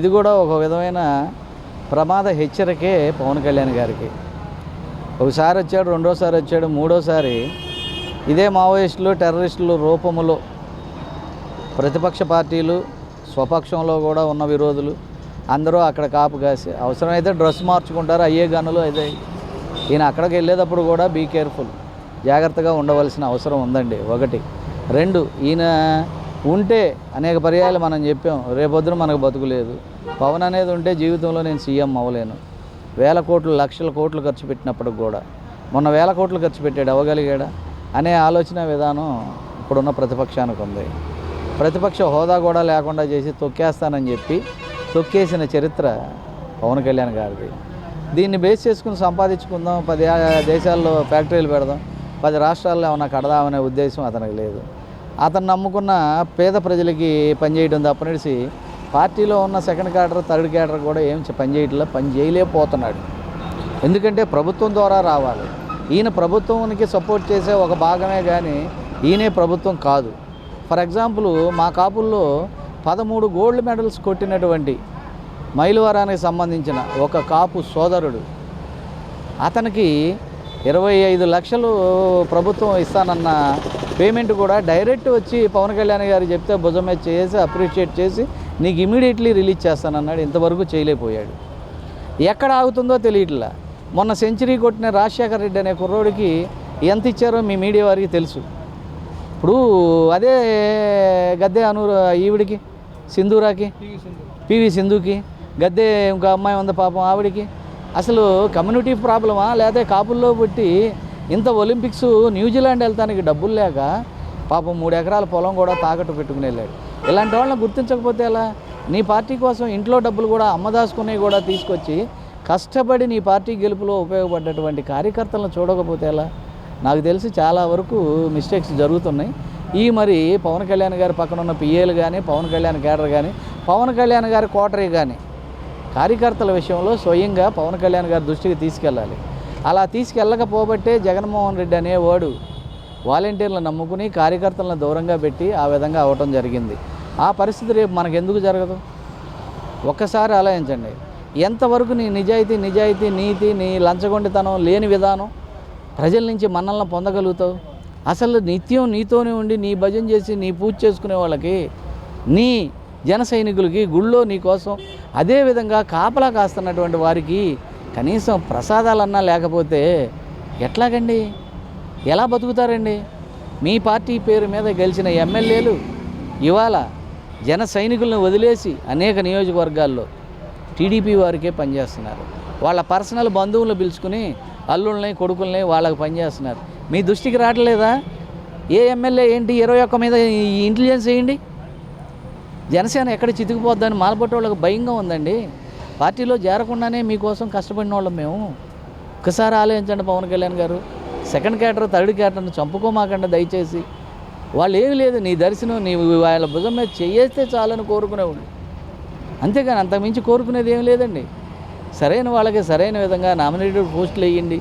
ఇది కూడా ఒక విధమైన ప్రమాద హెచ్చరికే పవన్ కళ్యాణ్ గారికి. ఒకసారి వచ్చాడు రెండోసారి వచ్చాడు మూడోసారి ఇదే మావోయిస్టులు టెర్రరిస్టులు రూపములో ప్రతిపక్ష పార్టీలు స్వపక్షంలో కూడా ఉన్న విరోధులు అందరూ అక్కడ కాపు కాసి అవసరమైతే డ్రెస్ మార్చుకుంటారు అయ్యే గనులు అదే ఈయన అక్కడికి వెళ్ళేటప్పుడు కూడా బీ కేర్ఫుల్ జాగ్రత్తగా ఉండవలసిన అవసరం ఉందండి. ఒకటి. రెండు ఈయన ఉంటే అనేక పర్యాయాలు మనం చెప్పాం. రేపొద్దున మనకు బతుకులేదు పవన్ అనేది ఉంటే జీవితంలో నేను సీఎం అవ్వలేను. వేల కోట్లు లక్షల కోట్లు ఖర్చు పెట్టినప్పుడు కూడా. మొన్న వేల కోట్లు ఖర్చు పెట్టాడు అవ్వగలిగాడా? అనే ఆలోచన విధానం ఇప్పుడున్న ప్రతిపక్షానికి ఉంది. ప్రతిపక్ష హోదా కూడా లేకుండా చేసి తొక్కేస్తానని చెప్పి తొక్కేసిన చరిత్ర పవన్ కళ్యాణ్ గారిది. దీన్ని బేస్ చేసుకుని సంపాదించుకుందాం. పది దేశాల్లో ఫ్యాక్టరీలు పెడదాం. పది రాష్ట్రాల్లో ఏమన్నా కడదామనే ఉద్దేశం అతనికి లేదు. అతను నమ్ముకున్న పేద ప్రజలకి పనిచేయడం తప్పనిసి పార్టీలో ఉన్న సెకండ్ క్యాడర్ థర్డ్ క్యాడర్ కూడా ఏం పనిచేయట్లే పని పని చేయలేకపోతున్నాడు. ఎందుకంటే ప్రభుత్వం ద్వారా రావాలి. ఈయన ప్రభుత్వానికి సపోర్ట్ చేసే ఒక భాగమే కానీ ఈయనే ప్రభుత్వం కాదు. ఫర్ ఎగ్జాంపుల్ మా కాపుల్లో పదమూడు గోల్డ్ మెడల్స్ కొట్టినటువంటి మైలువారానికి సంబంధించిన ఒక కాపు సోదరుడు. అతనికి ఇరవై ఐదు లక్షలు ప్రభుత్వం ఇస్తానన్న పేమెంట్ కూడా డైరెక్ట్ వచ్చి పవన్ కళ్యాణ్ గారు చెప్తే భుజం మీద చేసి అప్రిషియేట్ చేసి నీకు ఇమీడియట్లీ రిలీజ్ చేస్తానన్నాడు. ఇంతవరకు చేయలేకపోయాడు. ఎక్కడ ఆగుతుందో తెలియట్లా. మొన్న సెంచరీ కొట్టిన రాజశేఖర రెడ్డి అనే కుర్రోడికి ఎంత ఇచ్చారో మీ మీడియా వారికి తెలుసు. ఇప్పుడు అదే గద్దె అను ఈవిడికి సింధూరాకి పివి సింధుకి గద్దె ఇంకో అమ్మాయి ఉంది పాపం ఆవిడికి. అసలు కమ్యూనిటీ ప్రాబ్లమా లేకపోతే కాపుల్లో పుట్టి ఇంత ఒలింపిక్స్ న్యూజిలాండ్ వెళ్తానికి డబ్బులు లేక పాపం మూడు ఎకరాల పొలం కూడా తాకట్టు పెట్టుకుని వెళ్ళాడు. ఇలాంటి వాళ్ళని గుర్తించకపోతే ఎలా? నీ పార్టీ కోసం ఇంట్లో డబ్బులు కూడా అమ్మదాసుకునేవి కూడా తీసుకొచ్చి కష్టపడి నీ పార్టీ గెలుపులో ఉపయోగపడ్డటువంటి కార్యకర్తలను చూడకపోతే ఎలా? నాకు తెలిసి చాలా వరకు మిస్టేక్స్ జరుగుతున్నాయి. ఈ మరి పవన్ కళ్యాణ్ గారి పక్కన ఉన్న పిఏలు కానీ పవన్ కళ్యాణ్ కేడర్ కానీ పవన్ కళ్యాణ్ గారి కోటరీ కానీ కార్యకర్తల విషయంలో స్వయంగా పవన్ కళ్యాణ్ గారి దృష్టికి తీసుకెళ్ళాలి. అలా తీసుకెళ్ళకపోబట్టే జగన్మోహన్ రెడ్డి అనేవాడు వాలంటీర్లను నమ్ముకుని కార్యకర్తలను దూరంగా పెట్టి ఆ విధంగా అవటం జరిగింది. ఆ పరిస్థితి రేపు మనకు ఎందుకు జరగదు? ఒక్కసారి ఆలోచించండి. ఎంతవరకు నీ నిజాయితీ నిజాయితీ నీతి నీ లంచగొండితనం లేని విధానం ప్రజల నుంచి మనల్ని పొందగలుగుతావు? అసలు నిత్యం నీతోనే ఉండి నీ భజన చేసి నీ పూజ చేసుకునే వాళ్ళకి నీ జన సైనికులకి గుళ్ళో నీ కోసం అదేవిధంగా కాపలా కాస్తున్నటువంటి వారికి కనీసం ప్రసాదాలన్నా లేకపోతే ఎట్లాగండి? ఎలా బతుకుతారండి? మీ పార్టీ పేరు మీద గెలిచిన ఎమ్మెల్యేలు ఇవాళ జన సైనికులను వదిలేసి అనేక నియోజకవర్గాల్లో టీడీపీ వారికే పనిచేస్తున్నారు. వాళ్ళ పర్సనల్ బంధువులు పిలుచుకుని అల్లుల్ని కొడుకుల్ని వాళ్ళకి పనిచేస్తున్నారు. మీ దృష్టికి రావట్లేదా? ఏ ఎమ్మెల్యే ఏంటి? ఇరవై ఒక్క మీద ఈ ఇంటెలిజెన్స్ వేయండి జనసేన ఎక్కడ చితికిపోద్దని మాలపట్టే వాళ్ళకి భయంగా ఉందండి. పార్టీలో చేరకుండానే మీకోసం కష్టపడిన వాళ్ళం మేము. ఒక్కసారి ఆలోచించండి పవన్ కళ్యాణ్ గారు. సెకండ్ క్యాటర్ థర్డ్ క్యాటర్ను చంపుకోమాకండి దయచేసి. వాళ్ళు ఏమి లేదు నీ దర్శనం నీ వాళ్ళ భుజం మీద చేయేస్తే చాలని కోరుకునేవాళ్ళు. అంతేగాని అంతకుమించి కోరుకునేది ఏం లేదండి. సరైన వాళ్ళకి సరైన విధంగా నామినేటెడ్ పోస్టులు వేయండి.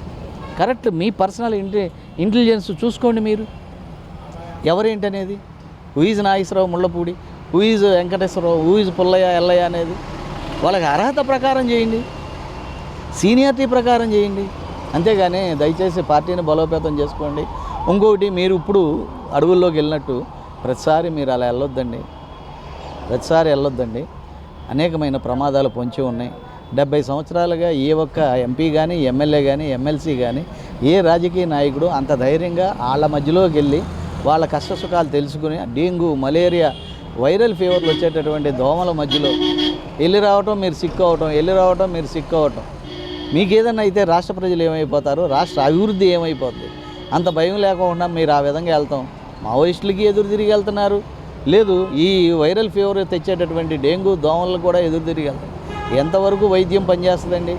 కరెక్ట్ మీ పర్సనల్ ఇంటి ఇంటెలిజెన్స్ చూసుకోండి మీరు. ఎవరేంటనేది? హూయిజ్ నాగేశ్వరరావు ముళ్ళపూడి హూయిజ్ వెంకటేశ్వరరావు హూయిజ్ పుల్లయ్య ఎల్లయ్య అనేది వాళ్ళకి అర్హత ప్రకారం చేయండి. సీనియారిటీ ప్రకారం చేయండి. అంతేగాని దయచేసి పార్టీని బలోపేతం చేసుకోండి. ఇంకొకటి మీరు ఇప్పుడు అడవుల్లోకి వెళ్ళినట్టు ప్రతిసారి మీరు అలా వెళ్ళొద్దండి. ప్రతిసారి వెళ్ళొద్దండి. అనేకమైన ప్రమాదాలు పొంచి ఉన్నాయి. డెబ్బై సంవత్సరాలుగా ఏ ఒక్క ఎంపీ కానీ ఎమ్మెల్యే కానీ ఎమ్మెల్సీ కానీ ఏ రాజకీయ నాయకుడు అంత ధైర్యంగా వాళ్ళ మధ్యలోకి వెళ్ళి వాళ్ళ కష్టసుఖాలు తెలుసుకుని డెంగ్యూ మలేరియా వైరల్ ఫీవర్లు వచ్చేటటువంటి దోమల మధ్యలో వెళ్ళి రావటం మీరు సిక్ అవ్వటం వెళ్ళి రావటం మీరు సిక్ అవ్వటం మీకు ఏదైనా అయితే రాష్ట్ర ప్రజలు ఏమైపోతారు రాష్ట్ర అభివృద్ధి ఏమైపోతుంది అంత భయం లేకుండా మీరు ఆ విధంగా వెళ్తాం. మావోయిస్టులకి ఎదురు తిరిగి వెళ్తున్నారు. లేదు ఈ వైరల్ ఫీవర్ తెచ్చేటటువంటి డెంగ్యూ దోమలు కూడా ఎదురు తిరిగి వెళ్తాం. ఎంతవరకు వైద్యం పనిచేస్తుందండి?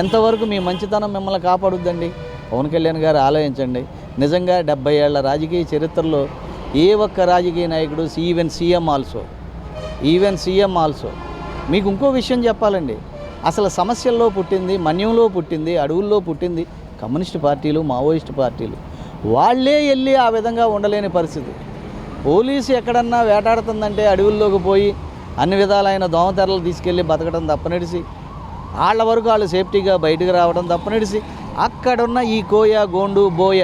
ఎంతవరకు మీ మంచితనం మిమ్మల్ని కాపాడుద్దండి? పవన్ కళ్యాణ్ గారు ఆలోచించండి. నిజంగా డెబ్బై ఏళ్ళ రాజకీయ చరిత్రలో ఏ ఒక్క రాజకీయ నాయకుడు even CM also even CM also మీకు ఇంకో విషయం చెప్పాలండి. అసలు సమస్యల్లో పుట్టింది మన్యంలో పుట్టింది అడవుల్లో పుట్టింది కమ్యూనిస్ట్ పార్టీలు మావోయిస్ట్ పార్టీలు. వాళ్ళే వెళ్ళి ఆ విధంగా ఉండలేని పరిస్థితి. పోలీసు ఎక్కడన్నా వేటాడుతుందంటే అడవుల్లోకి పోయి అన్ని విధాలైన దోమతెరలు తీసుకెళ్ళి బతకడం తప్పనిడిసి వాళ్ళ వరకు వాళ్ళు సేఫ్టీగా బయటకు రావడం తప్పనిడిసి అక్కడున్న ఈ కోయ గోండు బోయ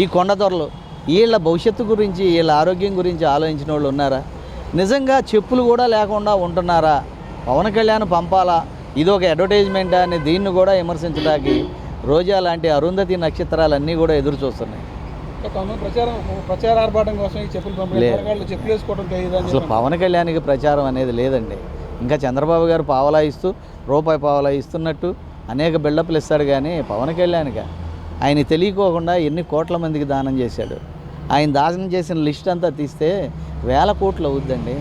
ఈ కొండదొరలు వీళ్ళ భవిష్యత్తు గురించి వీళ్ళ ఆరోగ్యం గురించి ఆలోచించిన వాళ్ళు ఉన్నారా? నిజంగా చెప్పులు కూడా లేకుండా ఉంటున్నారా? పవన్ కళ్యాణ్ పంపాలా? ఇది ఒక అడ్వర్టైజ్మెంట్ అని దీన్ని కూడా విమర్శించడానికి రోజా లాంటి అరుంధతి నక్షత్రాలన్నీ కూడా ఎదురు చూస్తున్నాయి. ప్రచారం కోసం చెప్పులు అసలు పవన్ కళ్యాణ్కి ప్రచారం అనేది లేదండి. ఇంకా చంద్రబాబు గారు పావలా ఇస్తూ రూపాయి పావలా ఇస్తున్నట్టు అనేక బిల్డప్లు ఇస్తాడు కానీ పవన్ కళ్యాణ్గా ఆయన తెలియకోకుండా ఎన్ని కోట్ల మందికి దానం చేశాడు. ఆయన దాసనం చేసిన లిస్ట్ అంతా తీస్తే వేల కోట్లు అవుద్దండి.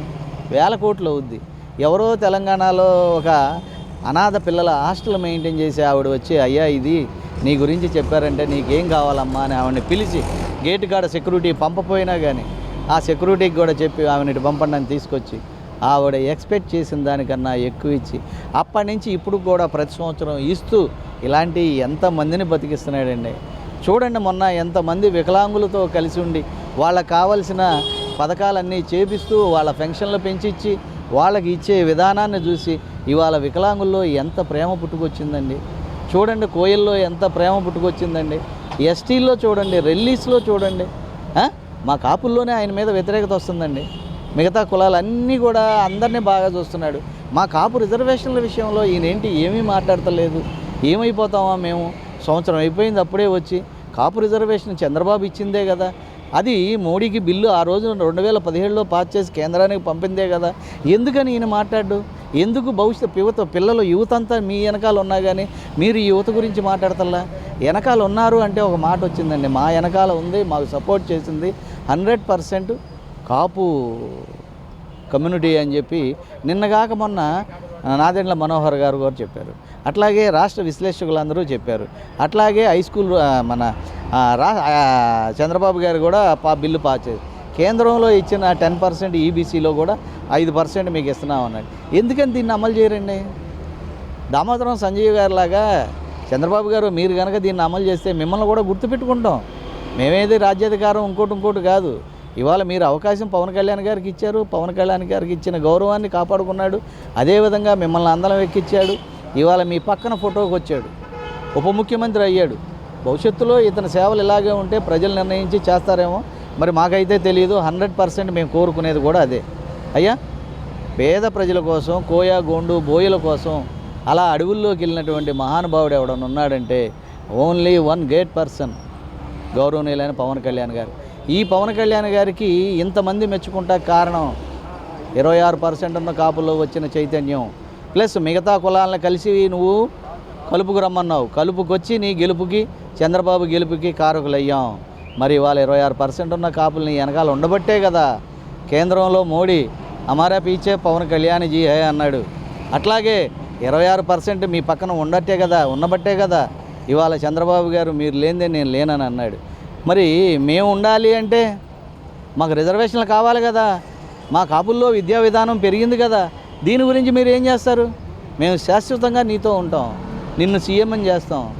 వేల కోట్లు అవుద్ది. ఎవరో తెలంగాణలో ఒక అనాథ పిల్లల హాస్టల్ మెయింటైన్ చేసే ఆవిడ వచ్చి అయ్యా ఇది నీ గురించి చెప్పారంటే నీకేం కావాలమ్మా అని ఆవిడని పిలిచి గేటు కాడ సెక్యూరిటీ పంపపోయినా కానీ ఆ సెక్యూరిటీకి కూడా చెప్పి ఆమెను పంపండి అని తీసుకొచ్చి ఆవిడ ఎక్స్పెక్ట్ చేసిన దానికన్నా ఎక్కువ ఇచ్చి అప్పటి నుంచి ఇప్పుడు కూడా ప్రతి సంవత్సరం ఇస్తూ ఇలాంటి ఎంతమందిని బతికిస్తున్నాడండి. చూడండి మొన్న ఎంతమంది వికలాంగులతో కలిసి ఉండి వాళ్ళకు కావలసిన పథకాలన్నీ చేపిస్తూ వాళ్ళ పెన్షన్లు పెంచిచ్చి వాళ్ళకి ఇచ్చే విధానాన్ని చూసి ఇవాళ వికలాంగుల్లో ఎంత ప్రేమ పుట్టుకొచ్చిందండి. చూడండి కోయల్లో ఎంత ప్రేమ పుట్టుకొచ్చిందండి. ఎస్టీల్లో చూడండి రెల్లీస్లో చూడండి మా కాపుల్లోనే ఆయన మీద వ్యతిరేకత వస్తుందండి. మిగతా కులాలన్నీ కూడా అందరినీ బాగా చూస్తున్నాడు. మా కాపు రిజర్వేషన్ల విషయంలో ఈయనేంటి? ఏమీ మాట్లాడతలేదు. ఏమైపోతామా మేము? సంవత్సరం అయిపోయింది అప్పుడే వచ్చి కాపు రిజర్వేషన్ చంద్రబాబు ఇచ్చిందే కదా. అది మోడీకి బిల్లు ఆ రోజు రెండు వేల పదిహేడులో పాస్ చేసి కేంద్రానికి పంపిందే కదా. ఎందుకని ఈయన మాట్లాడు ఎందుకు భవిష్యత్ యువత పిల్లలు యువత అంతా మీ వెనకాల ఉన్నా కానీ మీరు ఈ యువత గురించి మాట్లాడతల్లా? వెనకాల ఉన్నారు అంటే ఒక మాట వచ్చిందండి మా వెనకాల ఉంది మాకు సపోర్ట్ చేసింది హండ్రెడ్ పర్సెంట్ కాపు కమ్యూనిటీ అని చెప్పి నిన్నగాక మొన్న నాదెండ్ల మనోహర్ గారు కూడా చెప్పారు. అట్లాగే రాష్ట్ర విశ్లేషకులందరూ చెప్పారు. అట్లాగే హై స్కూల్ మన రా చంద్రబాబు గారు కూడా పా బిల్లు పాస్ చేశారు కేంద్రంలో ఇచ్చిన టెన్ పర్సెంట్ ఈబీసీలో కూడా ఐదు పర్సెంట్ మీకు ఇస్తున్నాం అన్నాడు ఎందుకని దీన్ని అమలు చేయరండి? దామోదరం సంజయ్ గారు లాగా చంద్రబాబు గారు మీరు కనుక దీన్ని అమలు చేస్తే మిమ్మల్ని కూడా గుర్తుపెట్టుకుంటాం. మేమేది రాజ్యాధికారం ఇంకోటి ఇంకోటి కాదు. ఇవాళ మీరు అవకాశం పవన్ కళ్యాణ్ గారికి ఇచ్చారు. పవన్ కళ్యాణ్ గారికి ఇచ్చిన గౌరవాన్ని కాపాడుకున్నాడు. అదేవిధంగా మిమ్మల్ని అందలం ఎక్కిచ్చాడు. ఇవాళ మీ పక్కన ఫోటోకి వచ్చాడు. ఉప ముఖ్యమంత్రి అయ్యాడు. భవిష్యత్తులో ఇతని సేవలు ఇలాగే ఉంటే ప్రజలు నిర్ణయించి చేస్తారేమో మరి మాకైతే తెలియదు హండ్రెడ్ పర్సెంట్ మేము కోరుకునేది కూడా అదే. అయ్యా పేద ప్రజల కోసం కోయ గోండు బోయల కోసం అలా అడవుల్లోకి వెళ్ళినటువంటి మహానుభావుడు ఎవడన్నా ఉన్నాడంటే ఓన్లీ వన్ గ్రేట్ పర్సన్ గౌరవనీయులైన పవన్ కళ్యాణ్ గారు. ఈ పవన్ కళ్యాణ్ గారికి ఇంతమంది మెచ్చుకుంటా కారణం ఇరవై ఆరు పర్సెంట్ ఉన్న కాపుల్లో వచ్చిన చైతన్యం. ప్లస్ మిగతా కులాలను కలిసి నువ్వు కలుపుకు రమ్మన్నావు. కలుపుకొచ్చి నీ గెలుపుకి చంద్రబాబు గెలుపుకి కారకులయ్యాం. మరి వాళ్ళ ఇరవై ఆరు పర్సెంట్ ఉన్న కాపులు నీ వెనకాల ఉండబట్టే కదా. కేంద్రంలో మోడీ అమారా పీచే పవన్ కళ్యాణ్ జీ హే అన్నాడు. అట్లాగే ఇరవై ఆరు పర్సెంట్ మీ పక్కన ఉండట్టే కదా ఉన్నబట్టే కదా. ఇవాళ చంద్రబాబు గారు మీరు లేనిదే నేను లేనని అన్నాడు. మరి మేము ఉండాలి అంటే మాకు రిజర్వేషన్లు కావాలి కదా. మా కాపుల్లో విద్యా విధానం పెరిగింది కదా. దీని గురించి మీరు ఏం చేస్తారు? మేము శాశ్వతంగా నీతో ఉంటాం. నిన్ను సీఎం అని చేస్తాం.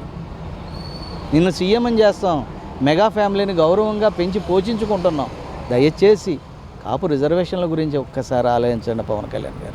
నిన్ను సీఎం అని చేస్తాం. మెగా ఫ్యామిలీని గౌరవంగా పెంచి పోషించుకుంటున్నాం. దయచేసి కాపు రిజర్వేషన్ల గురించి ఒక్కసారి ఆలోచించండి పవన్ కళ్యాణ్ గారు.